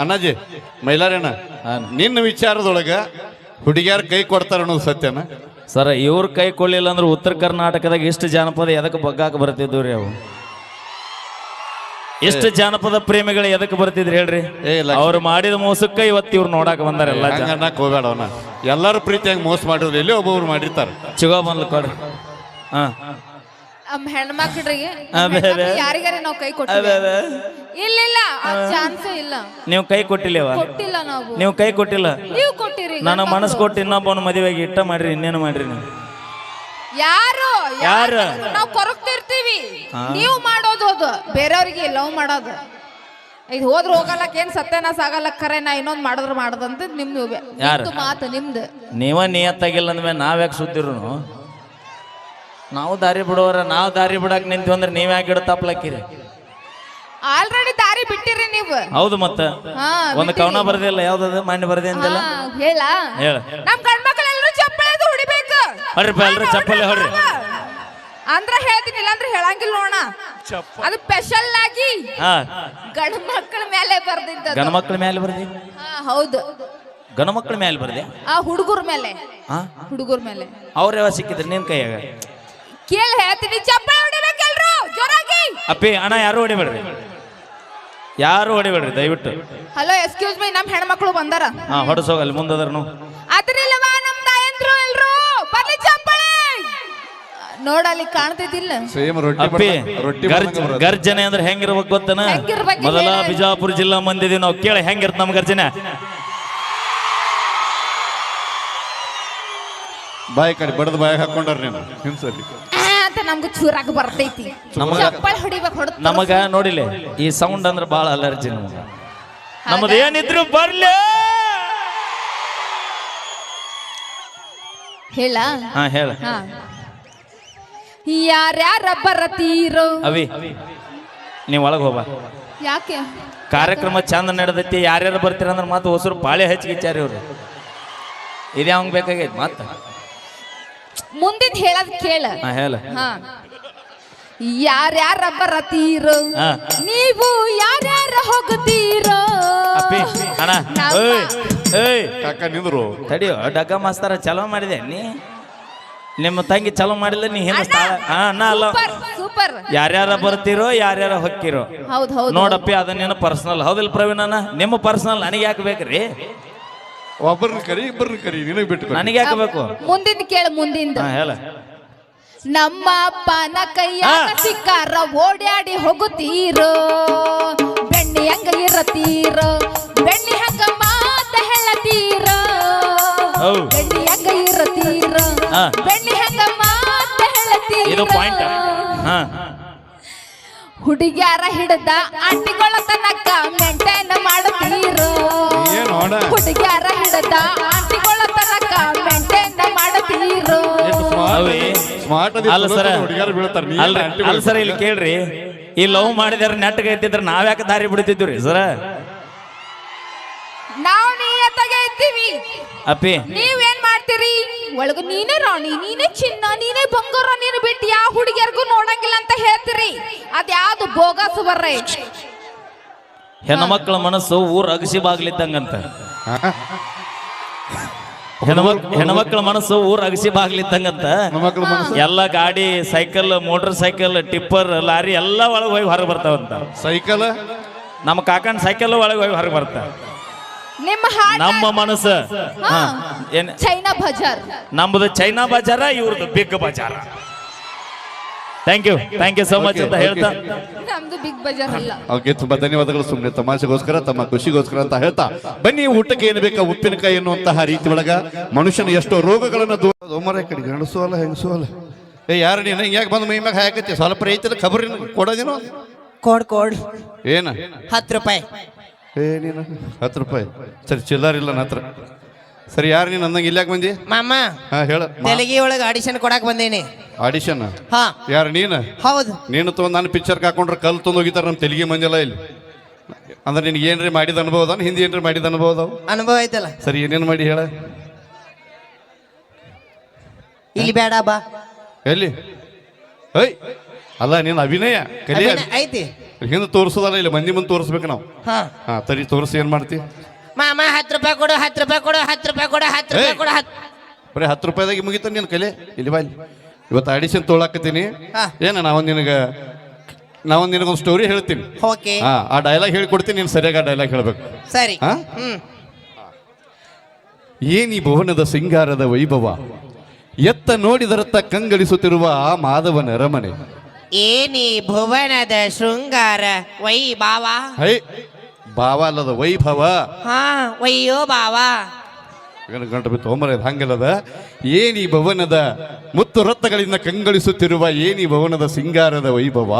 ಅಣ್ಣಾಜಿ ಮೈಲಾರಣ್ಣ ನಿನ್ನ ವಿಚಾರದೊಳಗ ಹುಡುಗಿಯಾರ ಕೈ ಕೊಡ್ತಾರ ಅನ್ನೋದು ಸತ್ಯನ? ಸರ ಇವ್ರ ಕೈ ಕೊಡ್ಲಿಲ್ಲ ಅಂದ್ರೆ ಉತ್ತರ ಕರ್ನಾಟಕದಾಗ ಇಷ್ಟು ಜಾನಪದ ಎದಕ್ಕೆ ಬಗ್ಗಾಕ ಬರ್ತಿದ್ವು ರೀ ಅವು? ಎಷ್ಟು ಜಾನಪದ ಪ್ರೇಮಿಗಳು ಎದಕ್ಕೆ ಬರ್ತಿದ್ರಿ ಹೇಳ್ರಿ. ಅವ್ರು ಮಾಡಿದ ಮೋಸಕ್ಕ ಇವತ್ತು ಇವ್ರು ನೋಡಕ್ ಬಂದಾರ ಎಲ್ಲ ಜನ. ಹಂಗ ಹೋಗ್ಬೇಡ ಅವನ. ಎಲ್ಲಾರು ಪ್ರೀತಿಯಾಗಿ ಮೋಸ ಮಾಡಿದ್ರು ಎಲ್ಲಿ ಒಬ್ಬೊಬ್ರು ಮಾಡಿರ್ತಾರೆ. ಚಿಗೋ ಬಂದ್ಲು ಕೊಡ್ರಿ. ಹಾ. ಹೆಣ್ಮಕ್ಳಿಗೆ. ಯಾರಿಗಾರ ನಾವು ಕೈ ಕೊಟ್ಟ ಇಲ್ಲ ಇಲ್ಲ ಆ ಚಾನ್ಸೇ ಇಲ್ಲ. ನೀವು ಕೈ ಕೊಟ್ಟಿಲ್ಲವ ಕೊಟ್ಟಿಲ್ಲ ನಾವು. ನೀವು ಕೈ ಕೊಟ್ಟಿಲ್ಲ? ನೀವು ಕೊಟ್ಟಿರಿ ನನ್ನ ಮನಸ್ಸು ಕೊಟ್ಟು ಇನ್ನೊಬ್ಬನ ಮದುವೆಗೆ ಇಟ್ಟ ಮಾಡ್ರಿ ಇನ್ನೇನು ಮಾಡ್ರಿ ನೀವು? ಯಾರು? ಯಾರು? ನಾವು ಕೊರಗ್ತಿರ್ತೀವಿ. ನೀವು ಮಾಡೋದು ಅದು ಬೇರೆಯವ್ರಿಗೆ ಲವ್ ಮಾಡೋದು. ಇದು ಹೋದ್ರೆ ಹೋಗಲ್ಲಕ್ ಏನ್ ಸತ್ಯನಾಶ ಆಗಲ್ಲ ಖರೆ ನಾ ಇನ್ನೊಂದು ಮಾಡಿದ್ರೆ ಮಾಡದಂತ ನಿಮ್ದು ಯಾರು? ಮಾತು ನಿಮ್ದು. ನೀವ ನಿಯತ್ತಾಗಿಲ್ಲ ಅಂದ್ಮೇಲೆ ನಾವ್ಯಾಕೆ ಸುದ್ದಿರು ನಾವು ದಾರಿ ಬಿಡೋರ ನಾವು ದಾರಿ ಬಿಡಕ್ ನಿಂತೀವಿ ಅಂದ್ರೆ ನೀವ್ ಯಾಕೆ ಗಿಡ ತಪ್ಲಕ್ಕಿರಿ? ಆಲ್ರೆಡಿ ನೀವು? ಹೌದು ಮತ್ತ. ಹಾ ಒಂದು ಕವನ ಬರ್ದಿಲ್ಲ ಯಾವ್ದದು ಮಾನ್ಯ ಬರ್ದೆ ಅಂದಿಲ್ಲ? ಹಾ, ಹೇಳ. ಹೇಳ. ನಮ್ ಗಂಡ್ಮಕ್ಳೆಲ್ಲರೂ ಚಪ್ಪಲಿ ಅದು ಹೊಡಿಬೇಕು. ಹೊಡ್ರಿಪ್ಪ ಎಲ್ರು ಚಪ್ಪಲಿ ಹೊಡ್ರಿ ಅಂದ್ರ ಹೇಳ್ತೀನಿ ಇಲ್ಲಾಂದ್ರೆ ಹೇಳಂಗಿಲ್ಲ ನೋಡ ಅದು ಸ್ಪೆಷಲ್ ಆಗಿ ಹಾ. ಗಂಡ ಮಕ್ಕಳ ಮೇಲೆ ಬರ್ದಿದ್ದದು. ಗಂಡ ಮಕ್ಳ ಮೇಲೆ ಬರ್ದಿ? ಹಾ ಹೌದು. ಗಂಡ ಮಕ್ಳ ಮೇಲೆ ಬರ್ದಿ? ಆ ಹುಡುಗರ ಮೇಲೆ. ಹಾ? ಹುಡುಗರ ಮೇಲೆ. ಅವ್ರ ಯಾವ ಸಿಕ್ಕಿದ್ರು ನಿನ್ ಕೈಯಾಗ? ಕೇಳಿ ಹೇಳ್ತೀನಿ. ಚಪ್ಪಲಿ ಹೊಡಿಬೇಕೆಲ್ರು? ಜೋರಾಗಿ. ಅಪ್ಪಿ ಅಣ್ಣ ಯಾರು ಹೊಡಿಬೇಡ್ರಿ? ಯಾರು ಹೊಡಿಬೇಡ್ರಿ ದಯವಿಟ್ಟು. ಹಲೋ ಎಕ್ಸ್ಕ್ಯೂಸ್ ಮೀ ನಮ್ಮ ಹೆಣ್ಮಕ್ಳು ಬಂದಾರ. ಹಾ ಹೊಡಸೋಗಲ್ಲಿ ಮುಂದದ್ರನು ಅದ್ರಿಲ್ಲವಾ ನಮ್ ತಾಯಂದ್ರು ಎಲ್ರು ಬರ್ಲಿ ಚಪ್ಪಲಿ. ನೋಡಲ್ಲಿ ಕಾಣ್ತಿದ್ದಿಲ್ಲ. ಸೇಮ್ ರೊಟ್ಟಿ ಅಪ್ಪಿ ಬಡ್ದಂಗ್- ರೊಟ್ಟಿ ಗರ್ಜ ಬಡ್ದಂಗ್ ಬರೋದು. ಗರ್ಜನೆ ಅಂದ್ರೆ ಹೆಂಗಿರ್ಬೇಕು ಗೊತ್ತನ? ಹೆಂಗಿರ್ಬೇಕು ಮೊದಲ ಹೇಳು. ಬಿಜಾಪುರ ಜಿಲ್ಲಾ ಮಂದಿದೀವಿ ನಾವು. ಕೇಳಿ ಹೆಂಗಿರ್ತ ನಮ್ ಗರ್ಜನೆ? ಬಾಯಿ ಕಡೆ ಬಡದ್ ಬಾಯಿ ಹಾಕೊಂಡಾರ ನೀನು. ಹಿಂಸಲಿ ಅಂತ ನಮ್ಗೆ ಚೂರಾಗ ಬರ್ತೈತಿ. ನಮಗ- ಚಪ್ಪಲ್ ಹೊಡಿಬೇಕು ಹೊಡೆದ ನಮಗ ನೋಡಿಲೆ ಈ ಸೌಂಡ್ ಅಂದ್ರೆ ಬಹಳ ಅಲರ್ಜಿ ನಮಗ. ನಮ್ದು ಏನಿದ್ರು ಬರ್ಲಿ! ಹೇಳ? ಹಾ ಹೇಳ. ಹಾ. ಯಾರ್ಯಾರ ಬರತೀರೋ? ಅವಿ ನೀವ್ ಒಳಗ್ ಹೋಗ ಯಾಕೆ? ಕಾರ್ಯಕ್ರಮ ಚಂದ ನಡೆದೈತಿ ಯಾರ್ಯಾರು ಬರ್ತೀರ ಅಂದ್ರೆ ಮತ್ತೆ ಹೊಸರು ಪಾಳೆ ಹಚ್ಚಿಗಿಚ್ಚಾರಿ ಇವ್ರು. ಇದೇ ಅವಂಗ್ ಬೇಕಾಗೈತಿ ಮತ್ತ? ಮುಂದಿನ ಹೇಳದ್ ಕೇಳ. ಹಾ ಹೇಳ. ಹಾ. ಯಾರ್ಯಾರ ಬರತೀರೋ ಹಾ. ನೀವು ಯಾರ್ಯಾರ ಹೋಗುತ್ತೀರೋ. ಅಪ್ಪಿ ಅಣ್ಣ. ಏಯ್ ಏಯ್. ಕಾಕ ನಿಂದ್ರು. ತಡಿಯೋ ಡಗ್ಗ ಮಾಸ್ತರ ಚಲೋ ಮಾಡಿದೆ. ನೀ ನಿಮ್ಮ ತಂಗಿ ಚಲೋ ಮಾಡಿಲ್ಲ ನೀ ಹಿಂದೆ ತಾಳ ಹಾ ಅಣ್ಣ ಅಲ್ಲ. Super super. ಯಾರ್ಯಾರ ಬರ್ತೀರೋ ಯಾರ್ಯಾರ ಹೊಕ್ಕಿರೋ. ಹೌದ್ ಹೌದು ನೋಡಪ್ಪಿ ಅದನ್ನೇನು ಪರ್ಸನಲ್ ಹೌದಿಲ್ಲ ಪ್ರವೀಣನ ನಿಮ್ಮ ಪರ್ಸನಲ್ ನನಗೆ ಯಾಕೆ ಬೇಕ್ರಿ? ಒಬ್ಬರನ್ನ ಕರಿ ಇಬ್ಬರನ್ನ ಕರಿ ನಿನಗೆ ಬಿಟ್ಟು ನನಗೆ ಹಾಕಬೇಕು ಬೇಕು? ಮುಂದಿನ ಕೇಳು ಮುಂದಿಂದ. ಹಾ ಹೇಳ. ನಮ್ಮ ಅಪ್ಪನ ಕೈಯಾಗ ಹಾ. ಸಿಕ್ಕಾರ ಓಡ್ಯಾಡಿ ಹೋಗುತ್ತೀರೋ? ಬೆಣ್ಣಿ ಹಂಗ ಇರತೀರೋ ಬೆಣ್ಣಿ ಹಂಗ ಮಾತ ಹೇಳತೀರೋ ಬೆಣ್ಣೆ ಬೆಣ್ಣಿ ಹಂಗ ಇರತೀರೋ ಹಾ. ಬೆಣ್ಣಿ ಹಂಗ ಮಾತ ಹೇಳತೀರೋ ಇದು ಪಾಯಿಂಟ್ ಹಾ. ಹುಡುಗ್ಯಾರ ಹಿಡ್ದ ಆಂಟಿಗಳ ತನಕ ಮೆಂಟೇನ್ ಮಾಡ್ತೀರೋ? ಹುಡುಗ್ಯಾರ ಹಿಡ್ದ ಆಂಟಿಗಳ ತನಕ ಮೆಂಟೇನ್ ಮಾಡ್ತೀರೋ? ಅಲ್ಲ ಸರ. ಅಲ್ಲ ಸರ್ ಇಲ್ಲಿ ಕೇಳ್ರಿ. ಈ ಲವ್ ಮಾಡಿದಾರ ನೆಟ್ಗೆ ಐತಿದ್ರೆ ನಾವ್ಯಾಕೆ ದಾರಿ ಬಿಡ್ತಿದ್ವಿ ಸರ ನಾವು ನೀ ಅಪ್ಪಿ ಒಳಗ ನೀನೇ ರಾಣಿ ನೀನೇ ಚಿನ್ನ ನೀನೇ ಬಂಗಾರ ನೀನು ಬಿಟ್ಟು ಯಾವ ಹುಡುಗಿಯರ್ಗೂ ನೋಡಂಗಿಲ್ಲ ಅಂತ ಹೇಳ್ತೀರಿ? ಅದ್ಯಾವ್ದು ಬೋಗಸ್ ಬರ್ರೆ. ಹೆಣ್ಮಕ್ಳ ಮನಸ್ಸು ಊರ್ ಅಗಸಿ ಬಾಗ್ಲಿದ್ದಂಗಂತ. ಹೆಣ್ಮಕ್ ಹೆಣ್ಮಕ್ಳ ಮನಸ್ಸು ಊರ್ ಅಗಸಿ ಬಾಗ್ಲಿದ್ದಂಗಂತ. ಎಲ್ಲ ಗಾಡಿ cycle motor cycle tipper lorry ಎಲ್ಲ ಒಳಗೆ ಹೋಗಿ ಹೊರಗೆ ಬರ್ತಾವಂತ. ಸೈಕಲ್? ನಮ್ಮ ಕಾಕನ್ ಸೈಕಲ್ ಒಳಗೆ ಹೋಗಿ ಹೊರಗೆ ಬರ್ತಾವ ನಿಮ್ಮ ಹಾಡ್ ನಮ್ಮ ಮನಸ್ಸು. ಹಾ. ಏನ್? ಚೈನಾ ಬಜಾರ್. ನಮ್ಮದು ಚೈನಾ ಬಜಾರ ಇವ್ರದ್ದು big bazaar. Thank you thank you so much Okay, ಅಂತ okay. ಹೇಳ್ತಾ ನಮ್ದು ಬಿಗ್ ಬಜಾರ್ ಅಲ್ಲ ಓಕೆ ತುಂಬಾ ಧನ್ಯವಾದಗಳು. ಸುಮ್ಮನೆ ತಮಾಷೆಗೋಸ್ಕರ ತಮ್ಮ ಖುಷಿಗೋಸ್ಕರ ಅಂತ ಹೇಳ್ತಾ ಬನ್ನಿ ಊಟಕ್ಕೆ ಏನು ಬೇಕಾ? ಉಪ್ಪಿನಕಾಯಿ ಎನ್ನುವಂತಹ ರೀತಿ ಒಳಗ ಮನುಷ್ಯನ ಎಷ್ಟೋ ರೋಗಗಳನ್ನ ದೂರ ಒಮ್ಮರೆ ಕಡೆ ಗಂಡಸು ಅಲ್ಲ ಹೆಂಗಸು ಅಲ್ಲ? ಏ ಯಾರು ನೀನು? ಯಾಕೆ ಬಂದು ಮೈ ಮ್ಯಾಗ ಹಾಕತ್ತಿ? ಸ್ವಲ್ಪ ರೈತರ ಖಬರ್ ಕೊಡೋದೇನು? ಕೊಡ್ ಕೊಡ್. ಏನ? ಹತ್ತು ರೂಪಾಯಿ. ಏ ನೀನು? ಹತ್ತು ರೂಪಾಯಿ. ಸರಿ ಚಿಲ್ಲರ್ ಇಲ್ಲ ನನ್ನ ಹತ್ರ. ಸರಿ ಯಾರು ನೀನು? ಅಂದಂಗೆ ಯಾಕೆ ಬಂದಿ? ಮಾಮ ಹಾಂ ಹೇಳ. ತೆಲುಗಿ ಒಳಗೆ ಆಡಿಷನ್ ಕೊಡಕ್ಕೆ ಬಂದೇನಿ. ಆಡಿಷನ್ ಹಾ. ಯಾರು ನೀನು? ಹೌದು. ನೀನು ತೊಗೊಂಡು ನಾನು ಪಿಕ್ಚರ್ ಹಾಕೊಂಡ್ರೆ ಕಲ್ ತೊಂದು ಹೋಗಿತಾರೆ ನಮ್ಮ ತೆಲುಗಿ ಮಂದಿಲ್ಲ ಇಲ್ಲಿ. ಅಂದ್ರೆ ನಿನ್ಗೆ ಏನ್ರಿ ಮಾಡಿದ ಅನುಭವ ಅದಾನ? ಹಿಂದಿ ಏನ್ರಿ ಮಾಡಿದ ಅನುಭವ ಅದಾವ? ಅನುಭವ ಐತಲ್ಲ. ಸರಿ ಏನೇನು ಮಾಡಿ ಹೇಳ? ಇಲ್ಲಿ ಬೇಡ ಬಾ. ಎಲ್ಲಿ? ಐ ಅಲ್ಲ ನೀನು ಅಭಿನಯ ಕಲಿಯ. ಅಭಿನಯ ಐತಿ. ಹಿಂದೆ ತೋರಿಸೋದಲ್ಲ ಇಲ್ಲ ಮಂದಿ ಮುಂದೆ ತೋರಿಸ್ಬೇಕು ನಾವು. ಹಾ. ಹಾ ತರಿ ತೋರಿಸಿ ಏನ್ ಮಾಡ್ತಿ? ಮಾಮ ಹತ್ತು ರೂಪಾಯಿ ಕೊಡು ಹತ್ತು ರೂಪಾಯಿ ಕೊಡು ಹತ್ತು ರೂಪಾಯಿ ಕೊಡು ಹತ್ತು ರೂಪಾಯಿ ಕೊಡು ಹತ್ತು ಬರೀ ಹತ್ತು ರೂಪಾಯಿದಾಗಿ ಮುಗಿತ ನೀನು ಕಲೆ? ಇಲ್ಲಿ ಬಾ ಇಲ್ಲಿ. ಇವತ್ತು ಆಡಿಷನ್ ತೊಗೊಳಕತ್ತೀನಿ. ಹಾ. ಏನ ನಾವೊಂದು ನಿನಗೆ ನಾವೊಂದು ನಿನಗೊಂದು ಸ್ಟೋರಿ ಹೇಳ್ತೀನಿ. ಓಕೆ. ಹಾ ಆ ಡೈಲಾಗ್ ಹೇಳ್ಕೊಡ್ತೀನಿ ನೀನು ಸರಿಯಾಗಿ ಆ ಡೈಲಾಗ್ ಹೇಳ್ಬೇಕು. ಸರಿ. ಹಾ? ಹ್ಮ್. ಏನಿ ಭುವನದ ಸಿಂಗಾರದ ವೈಭವ ಎತ್ತ ನೋಡಿದರತ್ತ ಕಂಗಳಿಸುತ್ತಿರುವ ಆ ಮಾಧವನ ಅರಮನೆ. ಏನಿ ಭುವನದ ಶೃಂಗಾರ ವೈ ಬಾವ ಹೈ ಭಾವ ಅಲ್ಲದ ವೈಭವ ಹಾ ವಯ್ಯೋ ಬಾವ ಗಂಟು ಬಿತ್ತು ಹೋಮರ ಹಂಗಲ್ಲದ? ಏನಿ ಭವನದ ಮುತ್ತು ರತ್ನಗಳಿಂದ ಕಂಗಳಿಸುತ್ತಿರುವ ಏನಿ ಭವನದ ಸಿಂಗಾರದ ವೈಭವ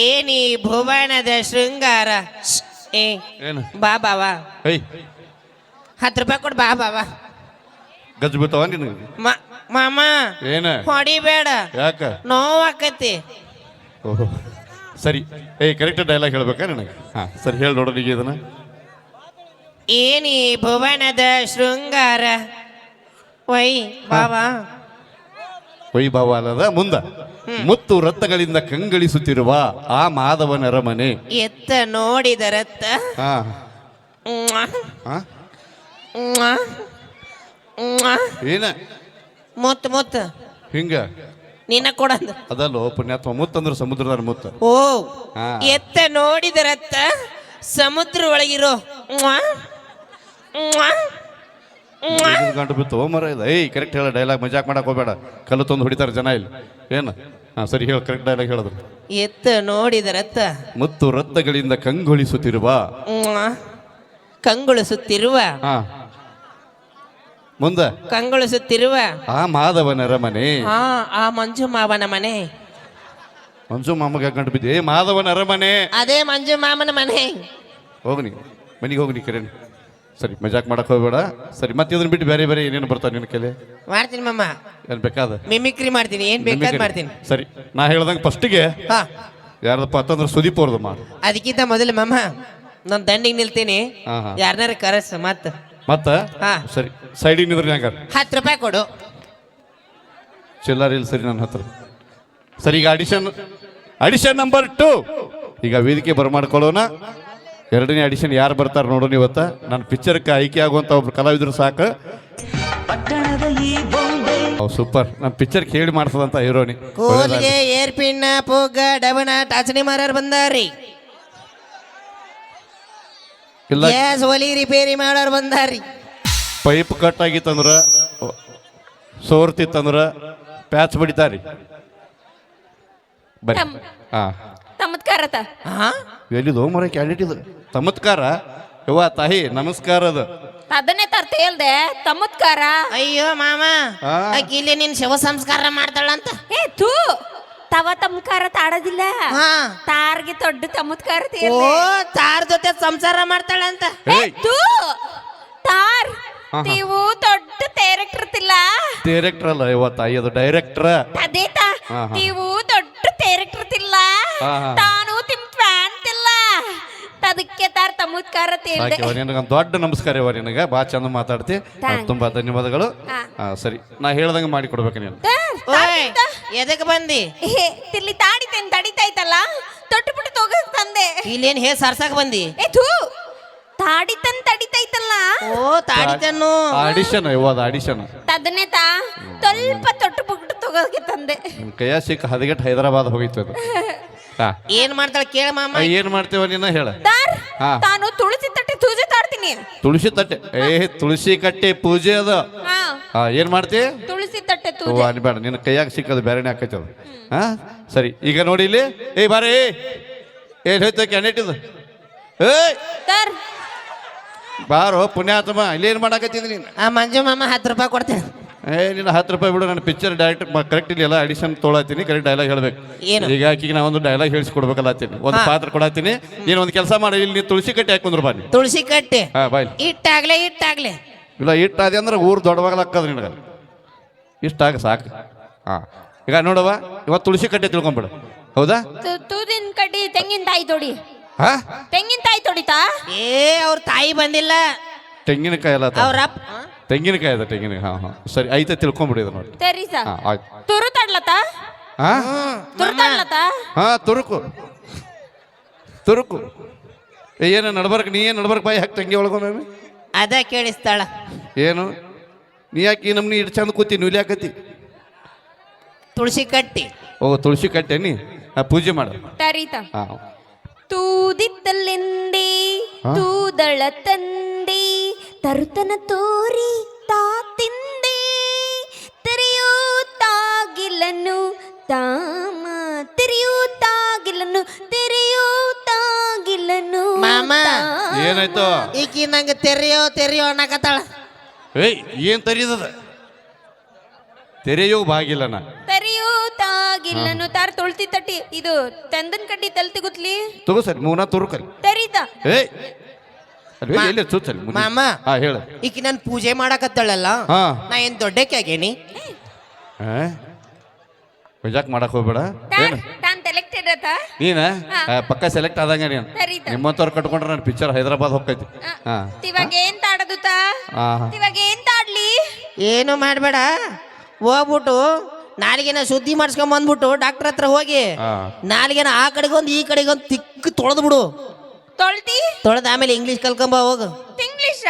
ಏನಿ ಭುವನದ ಶೃಂಗಾರ ಶ್ಶ್, ಏ ಏನು? ಬಾ ಬಾವ ಹೈ. ಹತ್ತು ರೂಪಾಯಿ ಕೊಡು ಬಾ ಬಾವ ಗಜ್ಜು ಬಿತ್ತವ ನಿನಗೆ? ಮ- ಮಾಮ ಏನ? ಹೊಡಿಬೇಡ. ಯಾಕ? ನೋವಾಕತಿ. ಓಹೋ ಸರಿ. ಏಯ್ ಕರೆಕ್ಟ್ ಡೈಲಾಗ್ ಹೇಳ್ಬೇಕಾ ನನಗೆ? ಹಾ ಸರಿ ಹೇಳಿ ನೋಡೋಣ ಈಗ ಇದನ್ನ. ಏನಿ ಭುವನದ ಶೃಂಗಾರ? ವೈ ಬಾಬಾ ವೈಭವ ಅಲ್ಲದ? ಮುಂದ. ಮುತ್ತು ರತ್ನಗಳಿಂದ ಕಂಗಳಿಸುತ್ತಿರುವ ಆ ಮಾಧವನ ಅರಮನೆ ಎತ್ತ ಹಾ. ಹಾ. ಮ್ವಾ, ಮ್ವಾ. ಏನ? ಮುತ್ತು ಮುತ್ತು. ಹಿಂಗ. ನಿನ್ನ ಕೊಡ ಅದಲ್ಲೋ ಪುಣ್ಯಾತ್ಮ ಮುತ್ತು ಅಂದ್ರೆ ಸಮುದ್ರದ ಮುತ್ತ. ಓ ಹಾ. ಎತ್ತ ನೋಡಿದರತ್ತ ಸಮುದ್ರ ಒಳಗಿರೋ ಮ್ವಾ, ಮ್ವಾ, ಮ್ವಾ. ಗಂಟು ಬಿತ್ತು ಮರ ಇದೆ. ಏಯ್ ಕರೆಕ್ಟ್ ಹೇಳ ಡೈಲಾಗ್ ಮಜಾಕ್ ಮಾಡಕ್ ಹೋಗ್ಬೇಡ. ಕಲ್ಲು ತಂದು ಹೊಡಿತಾರೆ ಜನ ಇಲ್ಲಿ. ಏನು? ಹಾ ಸರಿ ಹೇಳ ಕರೆಕ್ಟ್ ಡೈಲಾಗ್ ಹೇಳಿದ್ರು ಎತ್ತ ನೋಡಿದರತ್ತ. ಮುತ್ತು ರತ್ನಗಳಿಂದ ಕಂಗೊಳಿಸುತ್ತಿರುವ. ಮ್ವಾ. ಕಂಗೊಳಿಸುತ್ತಿರುವ. ಹಾ. ಮುಂದ? ಕಂಗೊಳಿಸುತ್ತಿರುವ? ಆ ಮಾಧವನರ ಮನೆ. ಹಾ ಆ ಮಂಜು ಮಾವನ ಮನೆ. ಮಂಜು ಮಾಮಗೆ ಕಂಡು ಬಿದ್ದೆ. ಏ ಮಾಧವನ ಅರಮನೆ ಅದೇ ಮಂಜು ಮಾಮನ ಮನೆ ಹೋಗ್ನಿ ಮನೆಗೆ ಹೋಗ್ನಿ ಕಿರಣ್ ಸರಿ ಮಜಾಕ್ ಮಾಡಕ್ ಹೋಗ್ಬೇಡ. ಸರಿ ಮತ್ತೆ ಇದನ್ನ ಬಿಟ್ಟು ಬೇರೆ ಬೇರೆ ಏನೇನು ಬರ್ತಾವ ನಿನ್ನ ಕೈಲಿ? ಮಾಡ್ತೀನಿ ಮಮ್ಮ ಏನ್ ಬೇಕಾದ? ಮಿಮಿಕ್ರಿ ಮಾಡ್ತೀನಿ ಏನ್ ಬೇಕಾದ್ ಮಾಡ್ತೀನಿ. ಸರಿ ನಾ ಹೇಳ್ದಂಗೆ ಫಸ್ಟಿಗೆ ಹಾ. ಯಾರದಪ್ಪ ಅಂತಂದ್ರೆ ಸುದೀಪ್ ಅವ್ರದ್ದು ಮಾಡು ಅದಕ್ಕಿಂತ ಮೊದಲು ಮಮ್ಮ ನಾನು ದಂಡಿಗೆ ನಿಲ್ತೀನಿ. ಹಾ, ಹಾ. ಯಾರನ್ನಾರ ಕರೆಸ್ ಮತ್ತ ಮತ್ತ? ಹಾ. ಸರಿ. ಸೈಡಿಗೆ ನಿಂದ್ರಿ ಹಂಗಾರ. ಹತ್ತು ರೂಪಾಯಿ ಕೊಡು. ಚಿಲ್ಲರ್ ಇಲ್ಲ ಸರಿ ನನ್ನ ಹತ್ರ. ಸರಿ ಈಗ ಅಡಿಷನ್ ಅಡಿಷನ್ ನಂಬರ್ ಟು ಈಗ ವೇದಿಕೆ ಬರಮಾಡ್ಕೊಳ್ಳೋಣ. ಎರಡನೇ ಅಡಿಷನ್ ಯಾರು ಬರ್ತಾರೆ ನೋಡೋಣ ಇವತ್ತ. ನನ್ನ ಪಿಕ್ಚರ್ಗೆ ಆಯ್ಕೆ ಆಗುವಂತ ಒಬ್ರು ಕಲಾವಿದರು ಸಾಕು. ಸೂಪರ್ ನನ್ನ ಪಿಕ್ಚರ್ ಕೇಳಿ ಮಾಡ್ಸದಂತ ಹೀರೋನಿ. ಕೂಲ್ಗೆ ಏರ್ ಪಿನ್ನ ಪುಗ್ಗ ಡಬನ ಟಾಚಣಿ ಮಾರಾರ್ ಬಂದಾರಿ ಇಲ್ಲ. ಗ್ಯಾಸ್ ಒಲಿ ರಿಪೇರಿ ಮಾಡೋರು ಬಂದಾರಿ ಪೈಪ್ ಕಟ್ ಆಗಿತ್ತಂದ್ರ ಸೋರ್ತಿತ್ತಂದ್ರ ಪ್ಯಾಚ್ ಬಡಿತಾರಿ ಚಮತ್ಕಾರ ತಮ್- ಹಾ. ಹಾ ಎಲ್ಲಿದು? ಮರ ಕ್ಯಾಲಿಟಿ ಇದು. ಯವ್ವ ತಾಯಿ ನಮಸ್ಕಾರ ಅದು. ಅದನ್ನೇ ತರ್ತೆ ಹೇಳ್ದೆ ತಮತ್ಕಾರ. ಅಯ್ಯೋ ಮಾಮ ಆ. ಆಕಿ ಇಲ್ಲಿ ನಿನ್ ಶವ ಸಂಸ್ಕಾರ ಮಾಡ್ತಾಳಂತ. ಏ ತೂ ತವ ತಮ್ಕಾರ ತಾಡೋದಿಲ್ಲ. ಹಾ. ತಾರ್ಗೆ ದೊಡ್ಡ ತಮ್ಮತ್ಕಾರ ಓ ತಾರ್ ಜೊತೆ ಸಂಸಾರ ಮಾಡ್ತಾಳಂತ. ಏಯ್. ತೂ ತಾರ್ ಹಾ. ನೀವು ದೊಡ್ಡ ತೇರಕ್ಟಿರ್ತಿಲ್ಲ ಡೈರೆಕ್ಟರ್ ಅಲ್ಲ ಯವ್ವ ತಾಯಿ ಅದು ಡೈರೆಕ್ಟರ್ ತಾ ಹಾ, ಹಾ. ನೀವು ದೊಡ್ಡ ಡೈರೆಕ್ಟರ್ ಹಾ, ಹಾ. ತಾನು ತಿಮ್ ಫ್ಯಾನ್ತಿಲ್ಲ ಅದಕ್ಕೆ ತಾರ್ ತೇಲ್ದೆ ಸಾಕ್ಯವ ನಿನಗೆ ದೊಡ್ಡ ನಮಸ್ಕಾರ ಇವ ನಿನಗೆ. ಬಾ ಚಂದ ಮಾತಾಡ್ತಿ. ತುಂಬಾ ಧನ್ಯವಾದಗಳು. ಹಾ. ಹಾ ಸರಿ. ನಾ ಹೇಳ್ದಂಗೆ ಮಾಡಿ ಕೊಡ್ಬೇಕು ನೀನು. ಓಯ್. ಎದಕ್ ಬಂದಿ? ಏ, ತಿರ್ಲಿ ತಾಡಿತೇನ್ ತಡಿತೈತಲ್ಲ ತೊಟ್ಟು ಬಿಟ್ಟು ತೋಗ ತಂದೆ. ಇಲ್ಲೇನ್ ಹೇ ಸರ್ಸಕ್ ಬಂದಿ? ಏ ಥೂ! ತಾಡಿತನ್ ತಡಿತೈತಲ್ಲ ಓ ತಾಡಿತನ್ನು. ಆಡಿಷನ್ ಅದು ಆಡಿಷನ್. ತದನೇ ತಾ ಸ್ವಲ್ಪ ತೊಟ್ಟು ಬಿಟ್ಟು ತಗೋಕೆ ತಂದೆ. ಕೈಯ ಸಿಕ್ಕ ಹದಗೆಟ್ ಹೈದರಾಬಾದ್ ಹೋಗಿತ್ತು ಅದು. ಹಾ. ಏನ್ ಮಾಡ್ತಾಳ ಕೇಳ ಮಾಮ. ಆ, ಏನ್ ಮಾಡ್ತೇವ ನೀನ ಹೇಳ. ತಾರ್ ಹಾ. ತಾನು ತುಳಸಿ ತಟ್ಟೆ ತೂಜೆ ತಾಡ್ತೀನಿ. ತುಳಸಿ ತಟ್ಟೆ. ಏ ತುಳಸಿ ಕಟ್ಟೆ ಪೂಜೆ ಅದ. ಹಾ. ಹಾ ಏನ್ ಮಾಡ್ತಿ? ತೂಜೆ ಅನ್ಬೇಡ ನಿನ್ನ ಕೈಯಾಗ ಸಿಕ್ಕದು ಬೇರೆನೇ ಹಾಕೈತೆ ಅದು? ಹಾ? ಸರಿ ಈಗ ನೋಡಿ ಇಲ್ಲಿ ಏ ಬಾರೇ ಏನ್ ಹೋಯ್ತು ಕ್ಯಾಂಡಿಡೇಟ್ ಏಯ್ ಸರ್ ಬಾರೋ ಪುಣ್ಯಾತ್ಮ ಇಲ್ಲಿ ಏನು ಮಾಡಾಕತ್ತಿದ್ರಿ ನೀನು? ಆ ಮಂಜು ಮಾಮ ಹತ್ತು ರೂಪಾಯಿ ಕೊಡ್ತೇನೆ. ಏ ನಿನ್ನ ಹತ್ತು ರೂಪಾಯಿ ಬಿಡು ನನ್ನ ಪಿಕ್ಚರ್ ಡೈರೆಕ್ಟ್ ಕರೆಕ್ಟ್ ಇಲ್ಲ ಎಲ್ಲ ಅಡಿಷನ್ ತೊಳತೀನಿ ಕರೆಕ್ಟ್ ಡೈಲಾಗ್ ಹೇಳ್ಬೇಕು. ಏನು? ಈಗ ಆಕಿಗೆ ನಾ ಒಂದು ಡೈಲಾಗ್ ಹೇಳಿಸ್ಕೊಡ್ಬೇಕಲ್ಲತ್ತೀನಿ ಒಂದು ಪಾತ್ರ ಕೊಡತ್ತೀನಿ ನೀನು ಒಂದು ಕೆಲಸ ಮಾಡಿ ಇಲ್ಲಿ ನೀನು ತುಳಸಿ ಕಟ್ಟಿ ಹಾಕೊಂಡ್ರು ಬನ್ನಿ ತುಳಸಿ ಕಟ್ಟೆ. ಹಾ ಬಾಯ್ ಇಟ್ಟಾಗ್ಲೆ ಇಟ್ಟಾಗ್ಲೆ. ಇಲ್ಲ ಇಟ್ಟಾದೆ ಅಂದ್ರೆ ಊರು ದೊಡ್ಡವಾಗಲಕ್ಕದ ನಿನಗೆ ಇಷ್ಟಾಗ ಸಾಕು. ಹಾಂ ಈಗ ನೋಡವ ಇವತ್ತು ತುಳಸಿ ಕಟ್ಟೆ ತಿಳ್ಕೊಂಬಿಡು. ಹೌದಾ? ತು- ತೂದಿನ ಕಡ್ಡಿ ತೆಂಗಿನ ತಾಯಿ ತೊಡಿ. ಹಾ? ತೆಂಗಿನ ತಾಯಿ ತೊಡಿತಾ? ಏ ಅವ್ರ ತಾಯಿ ಬಂದಿಲ್ಲ. ತೆಂಗಿನಕಾಯಿ ಅಲ್ಲ ಅವ್ರ ಅಪ್ಪ. ತೆಂಗಿನಕಾಯಿ ಅದ ತೆಂಗಿನಕಾಯಿ. ಹಾಂ ಹಾಂ. ಸರಿ ಐತೆ ತಿಳ್ಕೊಂಬಿಡಿ ಇದು ನೋಡಿ. ಹಾಂ ಆಯ್ತು. ತುರು ತಡ್ಲತ್ತ ಹಾಂ? ತುರು ತಡ್ಲತ್ತ ಹಾಂ ತುರುಕು. ತುರುಕು. ಏನು ನಡ್ಬರ್ಕ್ ನೀ ಏನು ನಡ್ಬರ್ಕ್ ಬಾಯಿ ಹಾಕಿ ತಂಗಿ ಒಳಗೊಂಡ ಅದೇ ಕೇಳಿಸ್ತಾಳ. ಏನು? ನೀ ಯಾಕೆ ಈ ನಮ್ನಿ ಇಟ್ಟು ಚಂದ ಕೂತಿ ನುಲಿಯಾಕತಿ ತುಳಸಿ ಕಟ್ಟಿ. ಓ ತುಳಸಿ ಕಟ್ಟೆ ನೀ? ಆ, ಪೂಜೆ ಮಾಡು. ತರೀತ ಹಾಂ. ತೂದಿತ್ತಲೆಂದೇ ತೂದಳ ತಂದೆ ತರುತನ ತೋರಿ ತಾ ತಿಂದೆ ತೆರೆಯೂ ತಾಗಿಲನು ತಾಮ ತೆರೆಯೂ ತಾಗಿಲನು ತೆರೆಯೂ ತಾಗಿಲನು ಮಾಮ. ಏನಾಯ್ತು? ಈಕಿ ನಂಗೆ ತೆರೆಯೋ ತೆರೆಯೋ ಅನ್ನಕತ್ತಾಳ. ಏಯ್ ಏನ್ ತರೀದದ? ತೆರೆಯೋ ಬಾಗಿಲ್ಲ ನಾ. ತೆರೆಯೂ ತಾಗಿಲ್ಲನು ತಾರ್ ತೊಳ್ತಿ ತಟ್ಟಿ. ಇದು ತಂದನ್ ಕಡ್ಡಿ ತಲ್ತಿ ಗುತ್ಲಿ ತಗೋ ಸರ್ ಮೂನ ತುರುಕಲ್ಲಿ ತೆರೀತ ಏಯ್ ಎಲ್ಲಿ ಚೂಚಲ್ಲಿ ಮಾಮ. ಹಾ ಹೇಳು. ಈಕಿ ನನ್ ಪೂಜೆ ಮಾಡಕತ್ತಾಳಲ್ಲ? ಹಾ. ನಾ ಏನ್ ದೊಡ್ಡಕ್ಕೆ ಆಗೇನಿ? ಮಜಾಕ್ ಮಾಡಕ್ ಹೋಗ್ಬೇಡ. ಏನು? ತಾನ್ ಸೆಲೆಕ್ಟೆಡ್ ಆತ ನೀನ? ಆ, ಪಕ್ಕ ಸೆಲೆಕ್ಟ್ ಆದಂಗ ನೀನು. ನಿಮ್ಮಂತವ್ರು ಕಟ್ಕೊಂಡ್ರೆ ನನ್ನ ಪಿಕ್ಚರ್ ಹೈದರಾಬಾದ್ ಹೋಗ್ತೈತಿ. ಹಾ. ಇವಾಗ ಏನ್ ಇವಾಗ ಏನ್ ತಾಡ್ಲಿ ಏನು ಮಾಡಬೇಡ. ಹೋಗ್ಬಿಟ್ಟು ನಾಲಿಗೆನ ಶುದ್ಧಿ ಮಾಡಿಸ್ಕೊಂಡ್ ಬಂದ್ಬಿಟ್ಟು ಡಾಕ್ಟರ್ ಹತ್ರ ಹೋಗಿ ನಾಲಿಗೆನ ಆ ಕಡೆಗೊಂದು ಈ ಕಡೆಗೊಂದು ತಿಕ್ಕು ತೊಳೆದು? ಬಿಡು ತೊಳ್ತಿ ತೊಳೆದ ಆಮೇಲೆ ಇಂಗ್ಲಿಷ್ ಕಲ್ಕೊಂಬ ಹೋಗು. ತಿಂಗ್ಲಿಷ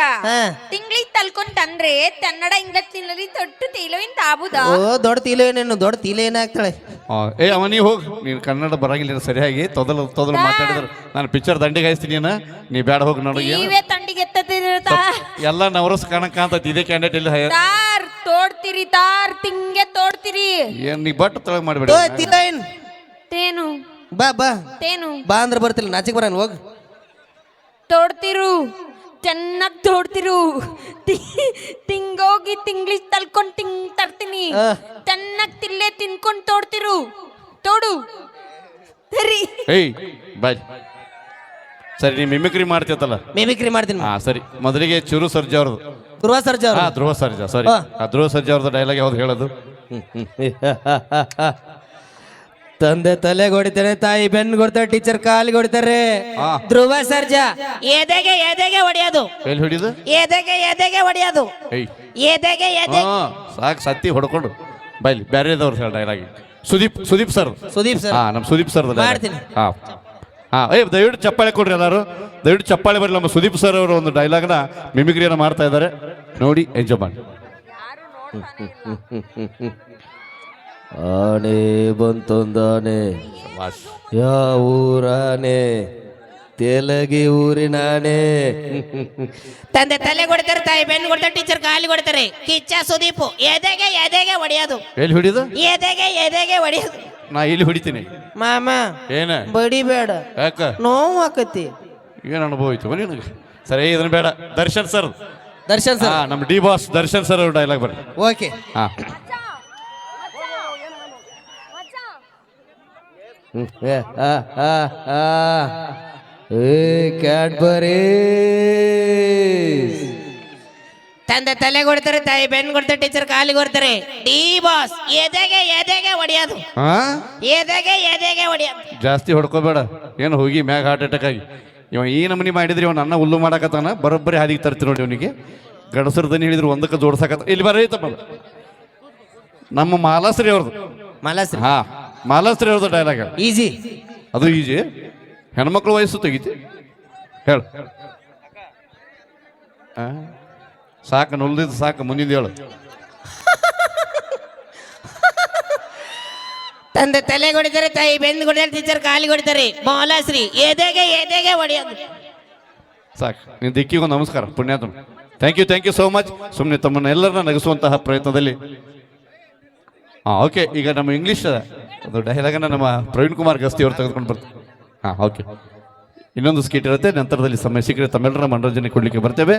ತಿಂಗ್ಳಿಗೆ ತಲ್ಕೊಂಡ್ ತಂದ್ರೆ ಕನ್ನಡ ಇಂಗ್ಲಿಷ್ ತಿನ್ನಲಿ ತೊಟ್ಟು ತೀಲೋವಿನ್ ತಾಬುದಾ ಓ ದೊಡ್ಡ ತೀಲೆ ಏನೇನು ದೊಡ್ಡ ತೀಲೆ ಏನಾಗ್ತಾಳೆ? ಆ, ಏ ಅವ ನೀ ಹೋಗ್. ನೀನು ಕನ್ನಡ ಬರಂಗಿಲ್ಲ ಸರಿಯಾಗಿ ತೊದಲು ತೊದಲು ಮಾತಾಡಿದ್ರು. ನಾನು ಪಿಕ್ಚರ್ ದಂಡಿಗೆ ಹಾಯಿಸ್ತೀನಿ ನೀನು. ನೀ ಬೇಡ ಹೋಗಿ ನೋಡಿ ನೀವೇ ತಂಡಿಗೆ ಎತ್ತತಿರತಾ ಎಲ್ಲ ನವರಸ್ ಕಾಣಕ್ ಅಂತ ಇದೇ ಕ್ಯಾಂಡಿಡೇಟ್ ಇಲ್ಲಿ ಹೈ- ತಾರ್ ತೋಡ್ತಿರಿ ತಾರ್ ತಿಂಗೆ ತೋಡ್ತಿರಿ. ಏನ್ ನೀ ಬಟ್ ತೊಳಗ್ ಓ ಮಾಡಿಬಿಡಿ. ತೀಲೆ ಏನ್ ತೇನು. ಬಾ ಬಾ. ತೇನು. ಬಾ ಅಂದ್ರೆ ಬರ್ತಿಲ್ಲ ನಾಚಿಕ್ ಬರನ್ ಹೋಗ್. ತೋಡ್ತಿರು ಚೆನ್ನಾಗ್ ತೋಡ್ತಿರು. ತಿ- ತಿಂಗೋಗಿ ತಿಂಗ್ಳಿಗ್ ತಲ್ಕೊಂಡ್ ತಿಂಗ್ ತರ್ತೀನಿ. ಆ. ಚೆನ್ನಾಗ್ ತಿಲ್ಲೇ ತಿನ್ಕೊಂಡ್ ತೋಡ್ತಿರು. ತೋಡು. ಸರಿ. ಏಯ್ ಬಾಯ್. ಸರಿ ನೀವು ಮಿಮಿಕ್ರಿ ಮಾಡ್ತಿತ್ತಲ್ಲ ಮಿಮಿಕ್ರಿ ಮಾಡ್ತೀನಿ ಹಾ ಸರಿ. ಮೊದಲಿಗೆ ಚುರು ಸರ್ಜ ಅವ್ರದ್ದು. ಧ್ರುವ ಸರ್ಜ ಹಾ ಅವ್ರು ಧ್ರುವ ಸರ್ಜ ಸಾರಿ. ಹಾ. ಆ ಧ್ರುವ ಸರ್ಜಾ ಅವ್ರದ್ದು ಡೈಲಾಗ್ ಯಾವ್ದು ಹೇಳೋದು? ತಂದೆ ತಲೆಗೆ ಹೊಡಿತಾರೆ ತಾಯಿ ಬೆನ್ ಹೊಡ್ತಾರೆ ಟೀಚರ್ ಕಾಲಿಗೆ ಹೊಡಿತಾರೆ ಹಾ. ಧ್ರುವ ಸರ್ಜ. ಎದೆಗೆ ಎದೆಗೆ ಹೊಡೆಯೋದು ಎಲ್ಲಿ ಹೊಡಿಯೋದು? ಎದೆಗೆ ಎದೆಗೆ ಹೊಡೆಯೋದು ಏಯ್. ಎದೆಗೆ ಎದೆ ಹಾ ಸಾಕು ಸತ್ತಿ ಹೊಡ್ಕೊಂಡು. ಬೈಲಿ ಬೇರೆದವ್ರು ಹೇಳ ಡೈಲಾಗಿ ಸುದೀಪ್ ಸುದೀಪ್ ಸರ್ ಸುದೀಪ್ ಸರ್ ಹಾ ನಮ್ಮ ಸುದೀಪ್ ಸರ್ ಮಾಡ್ತೀನಿ. ಹಾ. ಹಾ ಏ ದಯವಿಟ್ಟು ಚಪ್ಪಾಳೆ ಕೊಡ್ರಿ ಎಲ್ಲರೂ. ದಯವಿಟ್ಟು ಚಪ್ಪಾಳೆ ಬರಲಿ ನಮ್ಮ ಸುದೀಪ್ ಸರ್ ಅವರು ಒಂದು ಡೈಲಾಗ್ನ ಮಿಮಿಕ್ರಿಯನ್ನು ಮಾಡ್ತಾ ಇದ್ದಾರೆ. ನೋಡಿ ಎಂಜಾಯ್ ಮಾಡಿ. ಆನೆ ಬಂತೊಂದಾನೆ. ಯಾವ ಊರಾನೆ? ತೆಲಗಿ ಊರಿನಾನೆ. ತಂದೆ ತಲೆ ಕೊಡ್ತಾರೆ ತಾಯಿ ಬೆನ್ನು ಕೊಡ್ತಾರೆ ಟೀಚರ್ ಕಾಲಿ ಕೊಡ್ತಾರೆ ಕಿಚ್ಚ ಸುದೀಪ್ ಎದೆಗೆ ಎದೆಗೆ ಹೊಡೆಯೋದು ಎಲ್ಲಿ ಹೊಡಿದು ಎದೆಗೆ ಎದೆಗೆ ಹೊಡೆಯೋದು ನಾ ಇಲ್ಲಿ ಹೊಡಿತೀನಿ. ಮಾಮ ಏನ? ಬಡಿಬೇಡ ಯಾಕ? ನೋವು ಆಕತಿ. ಏನು ಅನುಭವ ಆಯ್ತು ನಿನಗೆ? ಸರಿ ಇದನ್ನ ಬೇಡ. ದರ್ಶನ್ ಸರ್. ದರ್ಶನ್ ಸರ್. ನಮ್ಮ ಡಿ ಬಾಸ್ ದರ್ಶನ್ ಸರ್ ಅವ್ರ ಡೈಲಾಗ್ ಬರ್ರಿ. ಓಕೆ. ಹಾ. ಏ ಕ್ಯಾಡ್ಬರಿ ತಂದೆ ತಲೆ ಕೊಡ್ತಾರೆ ತಾಯಿ ಬೆನ್ ಕೊಡ್ತಾರೆ ಟೀಚರ್ ಕಾಲಿ ಕೊಡ್ತಾರೆ. ಡಿ ಬಾಸ್ ಎದೆಗೆ ಎದೆಗೆ ಹೊಡೆಯೋದು? ಹಾ ಎದೆಗೆ ಎದೆಗೆ ಹೊಡೆಯೋದು? ಜಾಸ್ತಿ ಹೊಡ್ಕೋಬೇಡ. ಏನು ಹೋಗಿ ಮ್ಯಾಗ ಹಾರ್ಟ್ ಅಟ್ಯಾಕ್ ಆಗಿ. ಇವ ಈ ನಮನಿ ಮಾಡಿದ್ರಿ ಇವ ಅನ್ನ ಹುಲ್ಲು ಮಾಡಕತ್ತಾನ ಬರೋಬ್ಬರಿ ಹಾದಿಗೆ ತರ್ತೀನಿ ನೋಡಿ ಅವನಿಗೆ ಗಡಸರ ದನಿ ಹೇಳಿದ್ರು ಒಂದಕ್ಕೆ ಜೋಡ್ಸಕತ್ತ. ಇಲ್ಲಿ ಬರೈತಪ್ಪ ನಮ್ಮ ಮಾಲಾಸ್ರಿ ಅವ್ರದ್ದು ಮಲಸ್ರಿ? ಹಾ ಮಾಲಾಸ್ರಿ ಅವ್ರದ್ದು ಡೈಲಾಗ್ ಈಸಿ ಅದು ಈಜಿ ಹೆಣ್ಮಕ್ಳು ವಯಸ್ಸು ತೆಗಿತಿ. ಹೇಳು. ಆ? ಸಾಕು ನುಲ್ದಿದ್ದು ಸಾಕು ಮುಂದಿನ ಹೇಳು. ತಂದೆ ತಲೆ ಹೊಡಿತಾರೆ ತಾಯಿ ಬೆಂದು ಕೊಡ್ತಾರೆ ಟೀಚರ್ ಕಾಲಿ ಕೊಡ್ತಾರೆ ಮೌಲಾಶ್ರೀ ಎದೆಗೆ ಎದೆಗೆ ಹೊಡೆಯೋದು ಸಾಕು ನಿನ್ನ ದಿಕ್ಕಿಗೊಂದು ನಮಸ್ಕಾರ ಪುಣ್ಯಾತ್ಮ. Thank you thank you so much ಸುಮ್ಮನೆ ತಮ್ಮನ್ನ ಎಲ್ಲರನ್ನ ನಗಿಸುವಂತಹ ಪ್ರಯತ್ನದಲ್ಲಿ. ಹಾಂ ಓಕೆ ಈಗ ನಮ್ಮ ಇಂಗ್ಲೀಷ್ ಅದು ಡೈಲಾಗನ್ನ ನಮ್ಮ ಪ್ರವೀಣ್ ಕುಮಾರ್ ಗಸ್ತಿ ಅವರು ತೆಗೆದುಕೊಂಡು ಬರ್ತಾರೆ. ಹಾಂ ಓಕೆ ಇನ್ನೊಂದು ಸ್ಕೀಟ್ ಇರುತ್ತೆ ನಂತರದಲ್ಲಿ ಸಮಯ ಸಿಕ್ಕರೆ ತಮ್ಮೆಲ್ಲರ ಮನೋರಂಜನೆ ಕೊಡಲಿಕ್ಕೆ ಬರ್ತೇವೆ.